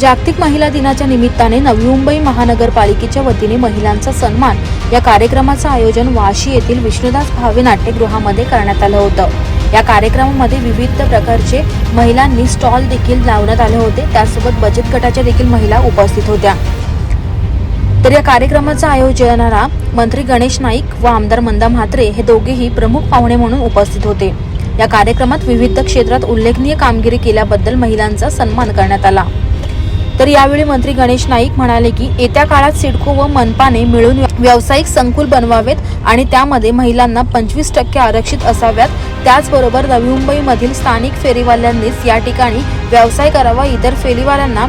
जागतिक महिला दिनाच्या निमित्ताने नवी मुंबई महानगरपालिकेच्या वतीने महिलांचा सन्मान या कार्यक्रमाचं आयोजन वाशी येथील विष्णुदास भावे नाट्यगृहामध्ये करण्यात आलं होतं. या कार्यक्रमामध्ये विविध प्रकारचे महिलांनी स्टॉल देखील लावण्यात आले होते. त्यासोबत बचत गटाच्या देखील महिला उपस्थित होत्या. तर या कार्यक्रमाचं आयोजनाला मंत्री गणेश नाईक व आमदार मंदा म्हात्रे हे दोघेही प्रमुख पाहुणे म्हणून उपस्थित होते. या कार्यक्रमात विविध क्षेत्रात उल्लेखनीय कामगिरी केल्याबद्दल महिलांचा सन्मान करण्यात आला. तर यावेळी मंत्री गणेश नाईक म्हणाले की येत्या काळात सिडको व मनपाने मिळून व्यावसायिक संकुल बनवावेत आणि त्यामध्ये महिलांना पंचवीस टक्के आरक्षित असाव्यात. त्याचबरोबर नवी मुंबईमधील स्थानिक फेरीवाल्यांनीच या ठिकाणी व्यवसाय करावा इतर फेरीवाल्यांना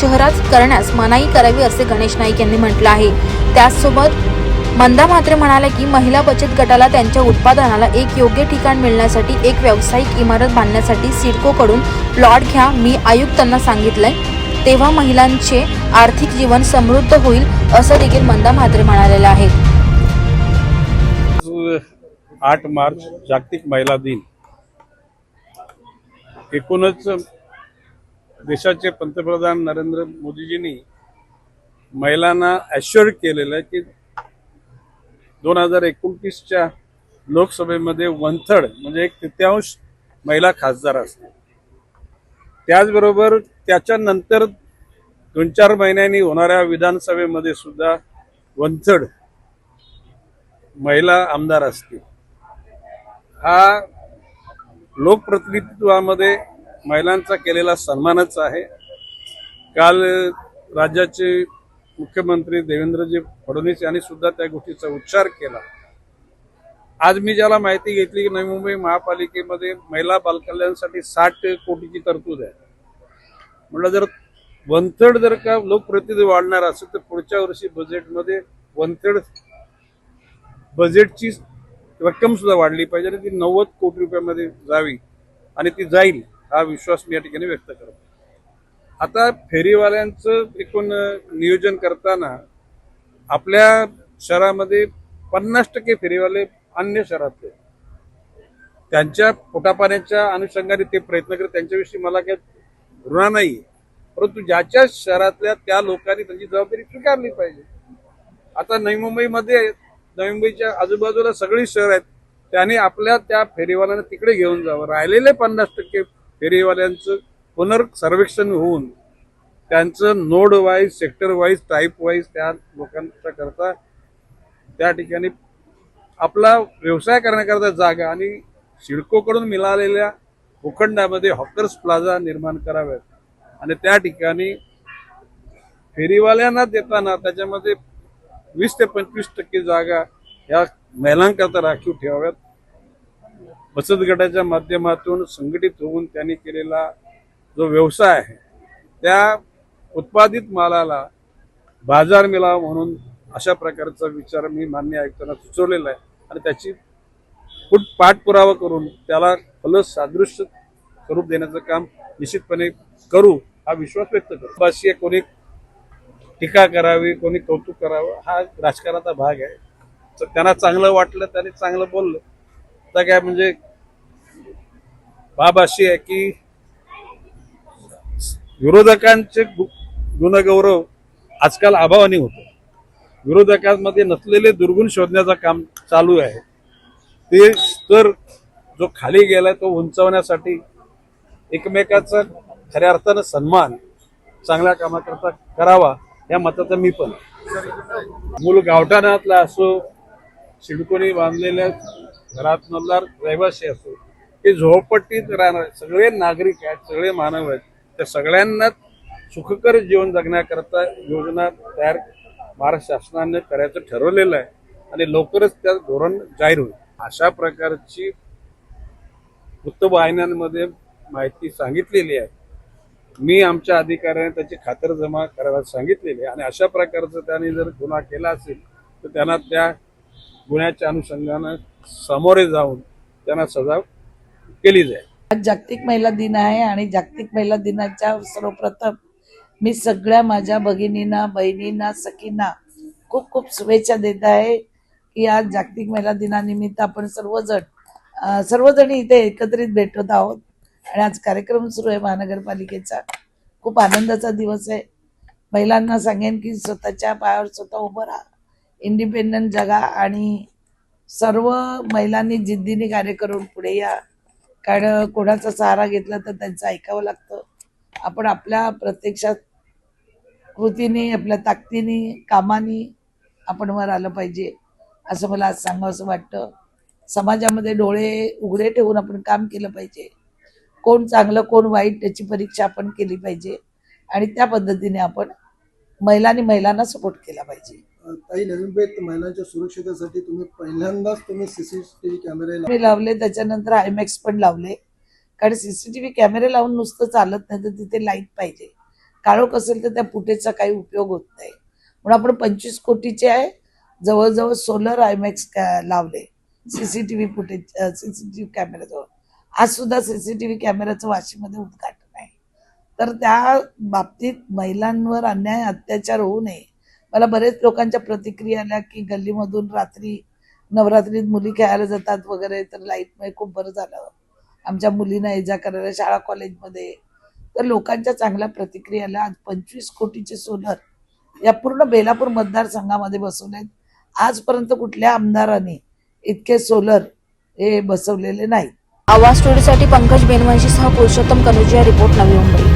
शहरात करण्यास मनाई करावी असे गणेश नाईक यांनी म्हटलं आहे. त्याचसोबत मंदा म्हात्रे म्हणाल्या की महिला बचत गटाला त्यांच्या उत्पादनाला एक योग्य ठिकाण मिळण्यासाठी एक व्यावसायिक इमारत बांधण्यासाठी सिडकोकडून प्लॉट घ्या मी आयुक्तांना सांगितलंय. तेव्हा महिलांचे आर्थिक जीवन समृद्ध होईल असं देखील मंदा म्हात्रे म्हणालेले आहे आठ मार्च जागतिक महिला दिन. एकूणच देशाचे पंतप्रधान नरेंद्र मोदीजींनी महिलांना ॲश्युअर केलेलं आहे की दोन हजार एकोणतीसच्या लोकसभेमध्ये वन थर्ड म्हणजे एक तृतीयांश महिला खासदार असतील. त्याचबरोबर त्याच्यानंतर दोन चार महिन्यांनी होणाऱ्या विधानसभेमध्ये सुद्धा वंचड महिला आमदार असतील. हा लोकप्रतिनिधित्वामध्ये महिलांचा केलेला सन्मानच आहे. काल राज्याचे मुख्यमंत्री देवेंद्रजी फडणवीस यांनी सुद्धा त्या गोष्टीचा उच्चार केला. आज मी ज्याला माहिती घेतली की नवी मुंबई महापालिकेमध्ये महिला बालकल्याणसाठी साठ कोटीची तरतूद आहे. म्हटलं जर वन जर का लोकप्रतिनिधी वाढणार असेल तर पुढच्या वर्षी बजेटमध्ये वन बजेटची रक्कम सुद्धा वाढली पाहिजे आणि ती नव्वद कोटी रुपयामध्ये जावी आणि ती जाईल हा विश्वास मी या ठिकाणी व्यक्त करतो. आता फेरीवाल्यांचं एकूण नियोजन करताना आपल्या शहरामध्ये पन्नास टक्के फेरीवाले अन्य शहरातले त्यांच्या पोटापाण्याच्या अनुषंगाने ते प्रयत्न करत त्यांच्याविषयी मला काही ऋणा नाही परंतु ज्याच्या शहरातल्या त्या लोकांनी त्यांची जबाबदारी स्वीकारली पाहिजे. आता नवी मुंबईमध्ये नवी मुंबईच्या आजूबाजूला सगळी शहर आहेत. त्याने आपल्या त्या फेरीवाल्यांना तिकडे घेऊन जावं. राहिलेले पन्नास टक्के फेरीवाल्यांचं पुनर्सर्वेक्षण होऊन त्यांचं node wise sector wise type wise त्या लोकांच्या करता त्या ठिकाणी आपला व्यवसाय करण्याकरता जागा आणि सिडकोकडून मिळालेल्या भूखंडामध्ये हॉकर्स प्लाझा निर्माण कराव्यात. आणि त्या ठिकाणी फेरीवाल्यांना देताना त्याच्यामध्ये वीस ते पंचवीस टक्के जागा या महिलांकरता राखीव ठेवाव्यात. बचत गटाच्या माध्यमातून संघटित होऊन त्यांनी केलेला जो व्यवसाय आहे त्या उत्पादित मालाला बाजार मिळावा म्हणून अशा प्रकारचा विचार मी मान्य आयुक्तांना सुचवलेला आहे. आणि त्याची फूट पाठपुरावा करून त्याला फलस सादृश्य स्वरूप देण्याचं काम निश्चितपणे करू हा विश्वास व्यक्त करू अशी कोणी टीका करावी कोणी कौतुक करावं हा राजकारणाचा भाग आहे. तर त्यांना चांगलं वाटलं त्याने चांगलं बोललं. तर काय म्हणजे बाब अशी आहे की विरोधकांचे गु- गुणगौरव आजकाल अभावाने होतो. विरोधकांमध्ये नसलेले दुर्गुण शोधण्याचं काम चालू आहे. ते तर जो खाली गेलाय तो उंचवण्यासाठी एकमेकाचा खऱ्या अर्थानं सन्मान चांगल्या कामाकरता करावा या मताचा मी पण. मूल गावठाणातला असो शिडकोनी बांधलेल्या घरात रहिवासी असो ते झोपट्टीत राहणार सगळे नागरिक आहेत सगळे मानव आहेत. त्या सगळ्यांना सुखकर जीवन जगण्याकरता योजना तयार महाराष्ट्र शासनाने करायचं ठरवलेलं आहे आणि लवकरच त्या धोरण जाहीर होईल. अशा प्रकारची वृत्तवाहिन्यांमध्ये माहिती सांगितलेली आहे. मी आमच्या अधिकाऱ्याने त्याची खातरजमा करायला सांगितलेली आहे. आणि अशा प्रकारचं त्याने जर गुन्हा केला असेल तर त्यांना त्या गुन्ह्याच्या अनुषंगानं सामोरे जाऊन त्यांना सजा केली जाईल. आज जागतिक महिला दिन आहे आणि जागतिक महिला दिनाच्या सर्वप्रथम मी सगळ्या माझ्या भगिनींना बहिणींना सखींना खूप खूप शुभेच्छा देत आहे की आज जागतिक महिला दिनानिमित्त आपण सर्वजण सर्वजणी इथे एकत्रित भेटत आहोत. आणि आज कार्यक्रम सुरू आहे महानगरपालिकेचा. खूप आनंदाचा दिवस आहे. महिलांना सांगेन की स्वतःच्या पायावर स्वतः उभं राहा. इंडिपेंडंट जगा आणि सर्व महिलांनी जिद्दीने कार्य करून पुढे या. कारण कोणाचा सहारा घेतला तर त्यांचं ऐकावं लागतं. आपण आपल्या प्रत्यक्षात कृतीने आपल्या ताकदीने कामाने आपण वर आलं पाहिजे. असं मला आज सांगावं असं वाटतं. समाजामध्ये डोळे उघडे ठेवून आपण काम केलं पाहिजे. कोण चांगलं कोण वाईट त्याची परीक्षा आपण केली पाहिजे. आणि त्या पद्धतीने आपण महिलांनी महिलांना सपोर्ट केला पाहिजे. ताई नवीन पेठ महिलांच्या सुरक्षितेसाठी तुम्ही पहिल्यांदाच तुम्ही सीसीटीव्ही कॅमेरे मी लावले त्याच्यानंतर आयमॅक्स पण लावले. कारण सीसीटीव्ही कॅमेरे लावून नुसतं चालत नाही तर तिथे लाइट पाहिजे. काळोख असेल तर त्या फुटेजचा काही उपयोग होत नाही. म्हणून आपण पंचवीस कोटीचे आहे. जवळजवळ सोलर आयमॅक्स लावले. C C T V footage C C T V कॅमेऱ्याजवळ आज सुद्धा व्ही कॅमेऱ्याचं वाशीमध्ये उद्घाटन आहे. तर त्या बाबतीत महिलांवर अन्याय अत्याचार होऊ नये. मला बरेच लोकांच्या प्रतिक्रिया आल्या की गल्लीमधून रात्री नवरात्रीत मुली खेळायला जातात वगैरे तर लाईटमुळे खूप बरं झालं. आमच्या मुलींना इजा करायला शाळा कॉलेजमध्ये. तर लोकांच्या चांगल्या प्रतिक्रिया आल्या. आज पंचवीस कोटीचे सोलर या पूर्ण बेलापूर मतदारसंघामध्ये बसवलेत. आजपर्यंत कुठल्या आमदारांनी इतके सोलर हे बसवलेले नाहीत आवाज स्टोरीसाठी पंकज बेनवंशी सह पुरुषोत्तम कनुजिया रिपोर्ट नवी मुंबई.